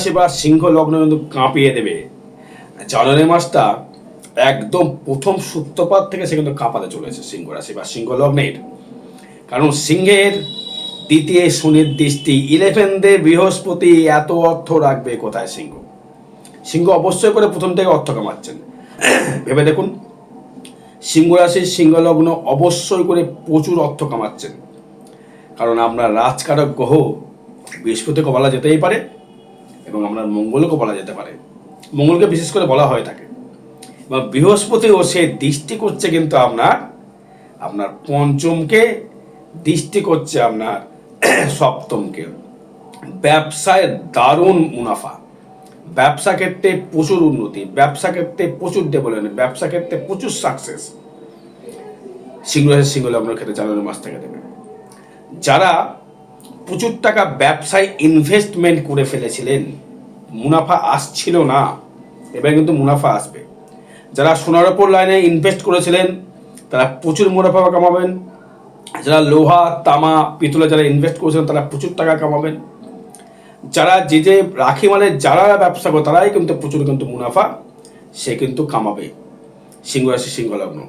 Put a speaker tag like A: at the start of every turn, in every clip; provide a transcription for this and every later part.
A: রাশি বা সিংহ লগ্ন কিন্তু কাঁপিয়ে দেবে। জানুয়ারি মাসটা একদম প্রথম সূত্রপাত থেকে সে কিন্তু কাঁপাতে চলেছে সিংহ রাশি বা সিংহ লগ্নের। কারণ সিংহের দ্বিতীয় শনির দৃষ্টি ইলেভেনদের বৃহস্পতি এত অর্থ রাখবে কোথায় সিংহ? সিংহ অবশ্যই করে প্রথম থেকে অর্থ কামাচ্ছেন। ভেবে দেখুন, সিংহ রাশির সিংহ লগ্ন অবশ্যই করে প্রচুর অর্থ কামাচ্ছেন। কারণ আমরা রাজকারক গ্রহ বৃহস্পতিকে বলা যেতেই পারে। এবং আমরা মঙ্গলকে বলা যেতে পারে। মঙ্গলকে বিশেষ করে বলা হয়ে থাকে এবং বৃহস্পতিও সে দৃষ্টি করছে কিন্তু আপনার আপনার পঞ্চমকে দৃষ্টি করছে আপনার সপ্তমকে। ব্যবসায় দারুণ মুনাফা। ব্যবসা ক্ষেত্রে প্রচুর উন্নতি, ব্যবসা ক্ষেত্রে প্রচুর ডেভেলপমেন্ট ব্যবসা ক্ষেত্রে প্রচুর সাকসেস সিংহ সিংহ লগ্নের ক্ষেত্রে জানুয়ারি মাস থেকে দেবে। যারা প্রচুর টাকা ব্যবসায় ইনভেস্টমেন্ট করে ফেলেছিলেন। মুনাফা আসছিল না। এবার কিন্তু মুনাফা আসবে। যারা সোনার ওপর লাইনে ইনভেস্ট করেছিলেন, তারা প্রচুর মুনাফা কামাবেন। যারা লোহা, তামা পিতলে যারা ইনভেস্ট করেছিলেন, তারা প্রচুর টাকা কামাবেন। যারা যে যে রাখি মানে যারা ব্যবসা করে, তারাই কিন্তু প্রচুর কিন্তু মুনাফা সে কিন্তু কামাবে। সিংহ রাশি, সিংহ লগ্ন।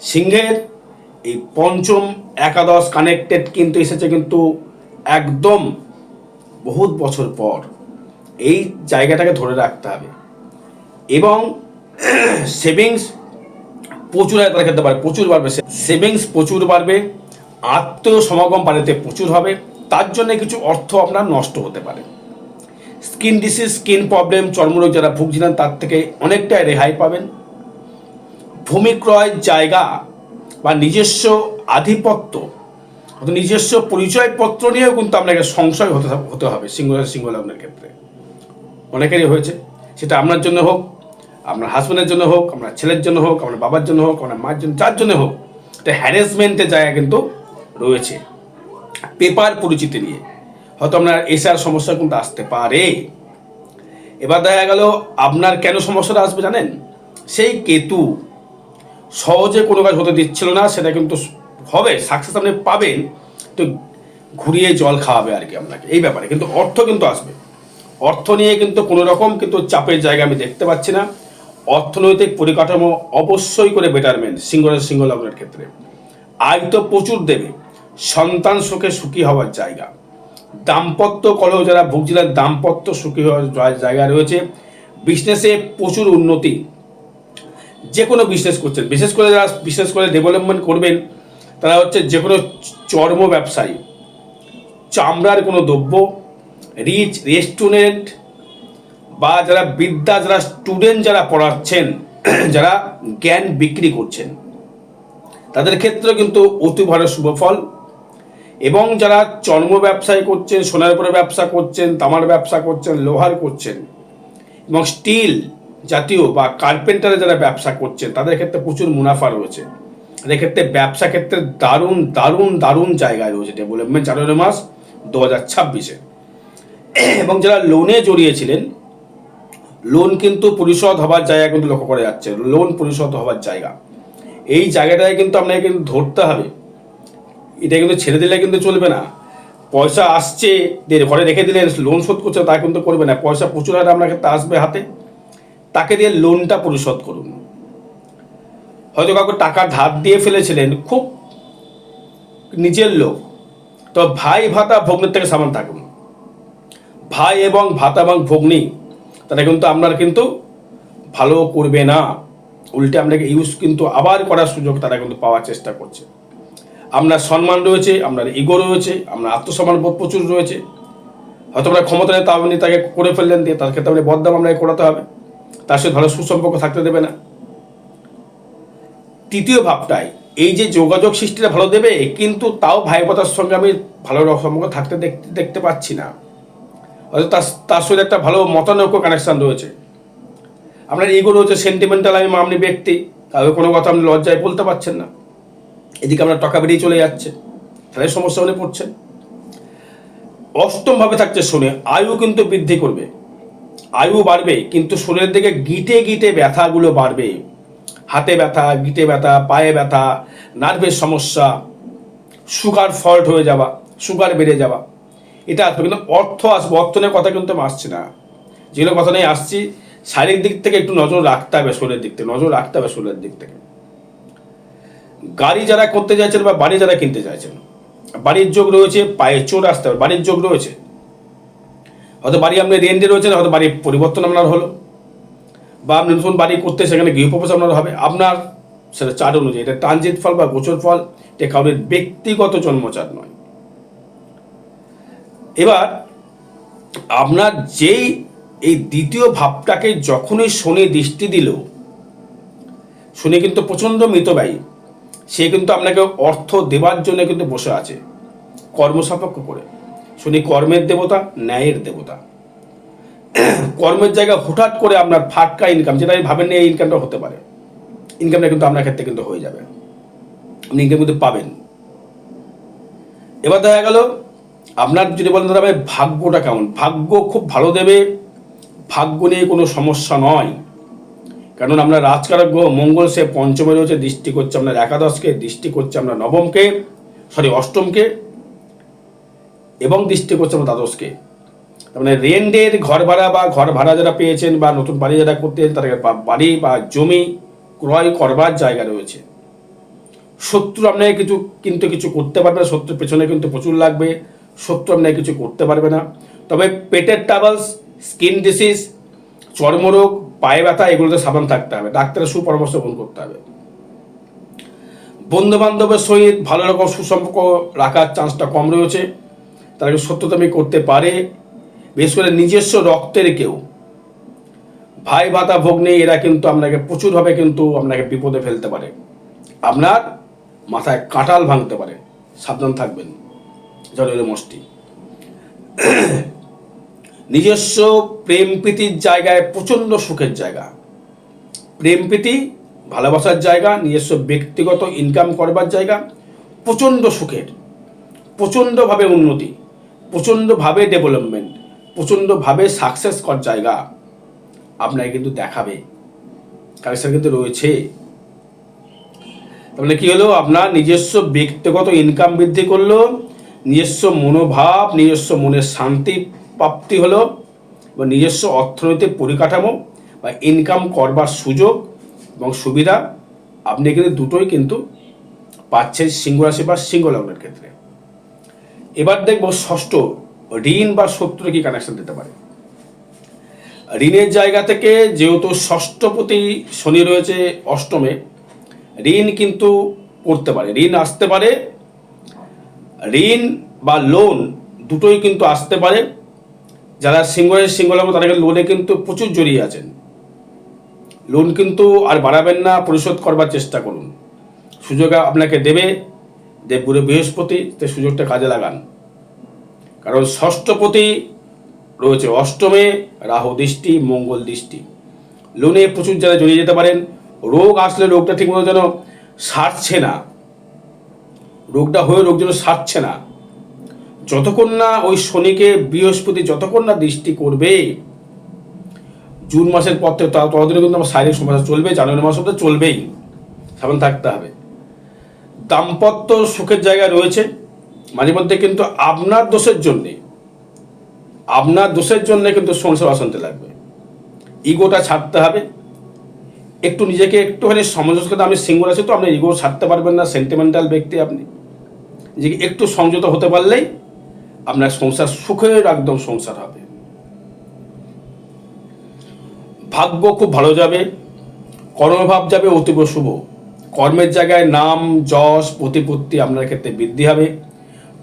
A: সিংহের এই পঞ্চম একাদশ কানেক্টেড কিন্তু এসেছে কিন্তু একদম বহুত বছর পর এই জায়গাটাকে ধরে রাখতে হবে। এবং সেভিংস প্রচুর আয়তার ক্ষেত্রে পারে, প্রচুর বাড়বে। সেভিংস প্রচুর বাড়বে, আত্মীয় সমাগম বাড়িতে প্রচুর হবে, তার জন্য কিছু অর্থ আপনার নষ্ট হতে পারে। স্কিন ডিসিজ স্কিন প্রবলেম চর্মরোগ যারা ভুগছিলেন, তার থেকে অনেকটাই রেহাই পাবেন। ভূমি ক্রয় জায়গা বা নিজস্ব আধিপত্য নিজস্ব পরিচয়পত্র নিয়েও কিন্তু আপনাকে সংশয় হতে হতে হবে সিংহ সিংহ লগ্নের ক্ষেত্রে। অনেকেরই হয়েছে। সেটা আপনার জন্য হোক, আপনার হাজব্যান্ডের জন্য হোক, আপনার ছেলের জন্য হোক, আপনার বাবার জন্য হোক, আপনার মায়ের জন্য, যার জন্য হোক এটা হ্যারাসমেন্টের জায়গা কিন্তু রয়েছে। পেপার পরিচিতি নিয়ে। হয়তো আপনার এসার সমস্যা কিন্তু আসতে পারে। এবার দেখা গেল, আপনার কেন সমস্যাটা আসবে জানেন? সেই কেতু সহজে কোনো কাজ হতে দিচ্ছিল না, সেটা কিন্তু হবে সাকসেস আপনি পাবেন, তো ঘুরিয়ে জল খাওয়াবে আর কি আপনাকে। এই ব্যাপারে কিন্তু অর্থ কিন্তু আসবে। অর্থ নিয়ে কিন্তু কোনো রকম কিন্তু চাপের জায়গা আমি দেখতে পাচ্ছি না। অর্থনৈতিক পরিকাঠামো অবশ্যই করে বেটারমেন্ট সিংহরাজ সিংহ লগ্নের ক্ষেত্রে। আয় তো প্রচুর দেবে। সন্তান সুখে সুখী হওয়ার জায়গা। দাম্পত্য কলহ যারা ভুগছিলেন দাম্পত্য সুখী হওয়ার জায়গা রয়েছে। বিজনেসে প্রচুর উন্নতি। যে কোনো বিজনেস করছেন। বিশেষ করে যারা বিশেষ করে ডেভেলপমেন্ট করবেন তারা হচ্ছে যে কোনো চর্ম ব্যবসায়ী। চামড়ার কোনো দ্রব্য রিচ রেস্টুরেন্ট বা যারা বিদ্যা, যারা স্টুডেন্ট যারা পড়াচ্ছেন, যারা জ্ঞান বিক্রি করছেন, তাদের ক্ষেত্রে কিন্তু অতি ভালো শুভফল এবং যারা চর্ম ব্যবসায় করছেন, সোনার উপরে ব্যবসা করছেন, তামার ব্যবসা করছেন, লোহার করছেন, এবং স্টিল জাতীয় বা কার্পেন্টারে যারা ব্যবসা করছেন, তাদের ক্ষেত্রে প্রচুর মুনাফা রয়েছে। তাদের ক্ষেত্রে ব্যবসা ক্ষেত্রে দারুণ দারুণ দারুণ জায়গায় রয়েছে ডেভেলপমেন্ট জানুয়ারি মাস দু হাজার ছাব্বিশে। এবং যারা লোনে জড়িয়েছিলেন লোন কিন্তু পরিশোধ হবার জায়গা কিন্তু লক্ষ্য করা যাচ্ছে। লোন পরিশোধ হবার জায়গা। এই জায়গাটায় কিন্তু আপনাকে কিন্তু ধরতে হবে। এটা কিন্তু ছেড়ে দিলে কিন্তু চলবে না। পয়সা আসছে ঘরে রেখে দিলে লোন শোধ করছে, তা কিন্তু করবে না। পয়সা প্রচুর হারে আপনার ক্ষেত্রে আসবে হাতে। তাকে দিয়ে লোনটা পরিশোধ করুন। হয়তো কাউকে টাকা ধার দিয়ে ফেলেছিলেন, খুব নিজের লোক। তো ভাই, ভাতা, ভগ্নের থেকে সামান থাকুন। ভাই এবং ভাতা এবং ভগ্নী তারা কিন্তু আপনার কিন্তু ভালো করবে না। উল্টে আপনাকে ইউজ কিন্তু আবার করার সুযোগ তারা কিন্তু পাওয়ার চেষ্টা করছে। আপনার সম্মান রয়েছে, আপনার ইগো রয়েছে, আপনার আত্মসম্মান প্রচুর রয়েছে। হয়তো আপনার ক্ষমতা নেই তা আপনি তাকে করে ফেললেন, দিয়ে তার ক্ষেত্রে আপনি বদনাম আপনাকে করাতে হবে। তার সাথে ভালো সুসম্পর্ক থাকতে দেবে না। তৃতীয় ভাবটাই, এই যে যোগাযোগ সৃষ্টিটা ভালো দেবে, কিন্তু তাও ভাইপতার সঙ্গে আমি ভালো সম্পর্ক থাকতে দেখতে দেখতে পাচ্ছি না। হয়তো তার তার সঙ্গে একটা ভালো মতানৈক্য কানেকশন রয়েছে। আপনার ইগো রয়েছে সেন্টিমেন্টাল আমি আপনি ব্যক্তি, কাউকে কোনো কথা আপনি লজ্জায় বলতে পারছেন না। এদিকে আপনার টাকা বেরিয়ে চলে যাচ্ছে, তাহলে সমস্যা মনে পড়ছেন অষ্টমভাবে থাকছে শনি, আয়ু কিন্তু বৃদ্ধি করবে। আয়ু বাড়বে, কিন্তু শরীরের দিকে গিটে গিটে ব্যথাগুলো বাড়বে। হাতে ব্যথা, গিটে ব্যথা, পায়ে ব্যথা, নার্ভের সমস্যা, সুগার ফল্ট হয়ে যাওয়া, সুগার বেড়ে যাওয়া। এটা আসবে কিন্তু অর্থ আসবে, অর্থ নিয়ে কথা কিন্তু আমি আসছে না। যেগুলো কথা নিয়ে আসছি, শারীরিক দিক থেকে একটু নজর রাখতে হবে শরীরের দিক থেকে, নজর রাখতে হবে শরীরের দিক থেকে। গাড়ি যারা করতে চাইছেন বা বাড়ি যারা কিনতে চাইছেন, বাড়ির যোগ রয়েছে, পায়ে চোর আসতে হবে, বাড়ির যোগ রয়েছে। হয়তো বাড়ি আপনি রেন্টে রয়েছেন হয়তো বাড়ির পরিবর্তন আপনার হলো। বা নতুন বাড়ি করতে সেখানে গৃহপ্রবেশ আপনার হবে। আপনার সেটা চার অনুযায়ী, এটা ট্রানজিট ফল বা গোচর ফল, এটা কারোর ব্যক্তিগত জন্মচার নয়। এবার, আপনার যেই, এই দ্বিতীয় ভাবটাকে যখনই শনি দৃষ্টি দিল, শনি কিন্তু প্রচণ্ড মিতব্যয়ী। সে কিন্তু আপনাকে অর্থ দেওয়ার জন্য কিন্তু বসে আছে, কর্মসাপেক্ষ করে। শনি কর্মের দেবতা, ন্যায়ের দেবতা। কর্মের জায়গায় হঠাৎ করে আপনার ফাটকা ইনকাম যেটা আপনি ভাবেন এই ইনকামটা হতে পারে। ইনকামটা কিন্তু আপনার ক্ষেত্রে কিন্তু হয়ে যাবে। আপনি ইনকাম কিন্তু পাবেন। এবার দেখা গেল, আপনার যদি বলেন দাদা ভাই ভাগ্যটা কেমন? ভাগ্য খুব ভালো দেবে, ভাগ্য নিয়ে কোনো সমস্যা নয়। কারণ আমরা রাজকারক গ্রহ মঙ্গল সে পঞ্চমে রয়েছে, দৃষ্টি করছে আপনার একাদশকে, দৃষ্টি করছে আমরা নবমকে সরি অষ্টমকে, এবং দৃষ্টি করছে আমরা দ্বাদশকে। মানে রেন্টের ঘর ভাড়া বা ঘর ভাড়া যারা পেয়েছেন বা নতুন বাড়ি যারা করতে তাদের বাড়ি বা জমি ক্রয় করবার জায়গা রয়েছে। শত্রু আপনাকে কিছু কিন্তু কিছু করতে পারবে না, শত্রুর পেছনে কিন্তু প্রচুর লাগবে, শত্রু আপনাকে কিছু করতে পারবে না। তবে পেটের ট্রাভেলস স্কিন ডিসিজ, চর্মরোগ, পায়ে ব্যথা, এগুলোতে সাবধান থাকতে হবে। ডাক্তারের সুপরামর্শ গ্রহণ করতে হবে। বন্ধু বান্ধবের সহিত ভালো রকম সুসম্পর্ক রাখার চান্সটা কম রয়েছে। তারা কেউ সত্যতামি করতে পারে বিশেষ করে নিজস্ব রক্তের কেউ। ভাই, ভাতা, ভগ্নে, এরা কিন্তু আপনাকে প্রচুরভাবে কিন্তু আপনাকে বিপদে ফেলতে পারে। আপনার মাথায় কাঁটাল ভাঙতে পারে। সাবধান থাকবেন জলের মস্তি নিজস্ব প্রেম প্রীতির জায়গায় প্রচণ্ড সুখের জায়গা। প্রেম প্রীতি ভালোবাসার জায়গা, নিজস্ব ব্যক্তিগত ইনকাম করবার জায়গা, প্রচণ্ড সুখের, প্রচণ্ডভাবে উন্নতি, প্রচণ্ডভাবে ডেভেলপমেন্ট প্রচণ্ডভাবে সাকসেস কর জায়গা আপনাকে কিন্তু দেখাবে। কালেকশন কিন্তু রয়েছে। তাহলে কি হলো? আপনার নিজস্ব ব্যক্তিগত ইনকাম বৃদ্ধি করল, নিজস্ব মনোভাব, নিজস্ব মনের শান্তি প্রাপ্তি হলো বা নিজস্ব অর্থনৈতিক পরিকাঠামো বা ইনকাম করবার সুযোগ এবং সুবিধা আপনি কিন্তু দুটোই কিন্তু পাচ্ছেন সিংহ রাশি বা সিংহ লগ্নের ক্ষেত্রে। এবার দেখব ষষ্ঠ ঋণ বা শত্রু কি কানেকশন দিতে পারে? ঋণের জায়গা থেকে যেহেতু ষষ্ঠপতি শনি রয়েছে অষ্টমে, ঋণ কিন্তু করতে পারে। ঋণ আসতে পারে, ঋণ বা লোন দুটোই কিন্তু আসতে পারে। যারা সিংহের সিংহলগ্ন তারা লোনে কিন্তু প্রচুর জড়িয়ে আছেন। লোন কিন্তু আর বাড়াবেন না, পরিশোধ করবার চেষ্টা করুন। সুযোগ আপনাকে দেবে দেবগুরু বৃহস্পতি, তে সুযোগটা কাজে লাগান। কারণ ষষ্ঠপতি রয়েছে অষ্টমে রাহু দৃষ্টি, মঙ্গল দৃষ্টি। লোনে প্রচুর যারা জড়িয়ে যেতে পারেন। রোগ আসলে রোগটা ঠিকমতো যেন সারছে না। রোগটা হয়ে রোগ যেন সারছে না। যতক্ষণ না ওই শনিকে বৃহস্পতি যতক্ষণ না দৃষ্টি করবে, জুন মাসের পর থেকে ততদিনে কিন্তু আমার শারীরিক সমস্যা চলবে, জানুয়ারি মাস অব্দি চলবেই। সাবধান থাকতে হবে। দাম্পত্য সুখের জায়গা রয়েছে। মাঝে মধ্যে কিন্তু আপনার দোষের জন্যে, আপনার দোষের জন্যে কিন্তু সংসার অশান্তি লাগবে। ইগোটা ছাড়তে হবে। একটু নিজেকে একটুখানি সামঞ্জস্য করতে আমি সিঙ্গল আছি তো, আপনি ইগো ছাড়তে পারবেন না সেন্টিমেন্টাল ব্যক্তি আপনি। নিজেকে একটু সংযত হতে পারলেই আপনার সংসার সুখের একদম সংসার হবে। ভাগ্য খুব ভালো যাবে, কর্মভাব যাবে অতীব শুভ। কর্মের জায়গায় নাম, যশ, প্রতিপত্তি আপনার ক্ষেত্রে বৃদ্ধি হবে।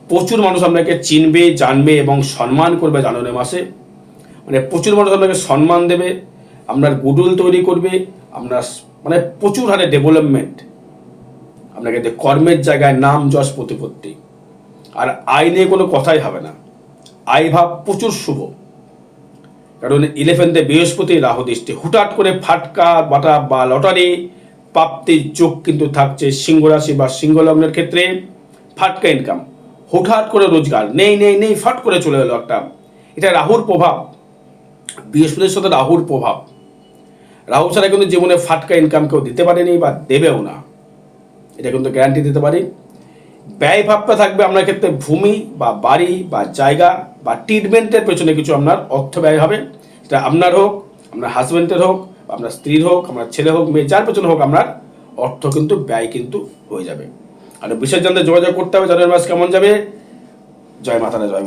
A: প্রচুর মানুষ আপনাকে চিনবে, জানবে এবং সম্মান করবে জানুয়ারি মাসে। মানে প্রচুর মানুষ আপনাকে সম্মান দেবে, আপনার গুডুল তৈরি করবে, আপনার মানে প্রচুর হারে ডেভেলপমেন্ট। আপনাকে কর্মের জায়গায় নাম যশ প্রতিপত্তি। আর আয় নিয়ে কোনো কথাই হবে না। আয় ভাব প্রচুর শুভ। কারণ ইলেভেন্থে বৃহস্পতি, রাহু দৃষ্টি। হুটাট করে ফাটকা, বাটা বা লটারি প্রাপ্তির যোগ কিন্তু থাকছে সিংহ রাশি বা সিংহ লগ্নের ক্ষেত্রে। ফাটকা ইনকাম হুটহাট করে রোজগার, নেই নেই নেই, ফাট করে চলে এলো একটা। এটা রাহুর প্রভাব, বৃহস্পতির সাথে রাহুর প্রভাব। রাহু ছাড়া কিন্তু জীবনে ফাটকা ইনকাম কেউ দিতে পারেনি বা দেবেও না। এটা কিন্তু গ্যারান্টি দিতে পারি। ব্যয় ভাবটা থাকবে আপনার ক্ষেত্রে ভূমি বা বাড়ি বা জায়গা বা ট্রিটমেন্টের পেছনে কিছু আপনার অর্থ ব্যয় হবে। সেটা আপনার হোক, আপনার হাজব্যান্ডের হোক, আপনার স্ত্রীর হোক, আপনার ছেলে হোক, মেয়ে, যার পেছনে হোক আপনার অর্থ কিন্তু, ব্যয় কিন্তু হয়ে যাবে। আর বিশেষ যোগাযোগ করতে হবে জানুয়ারি মাস কেমন যাবে? জয় মাতারা জয়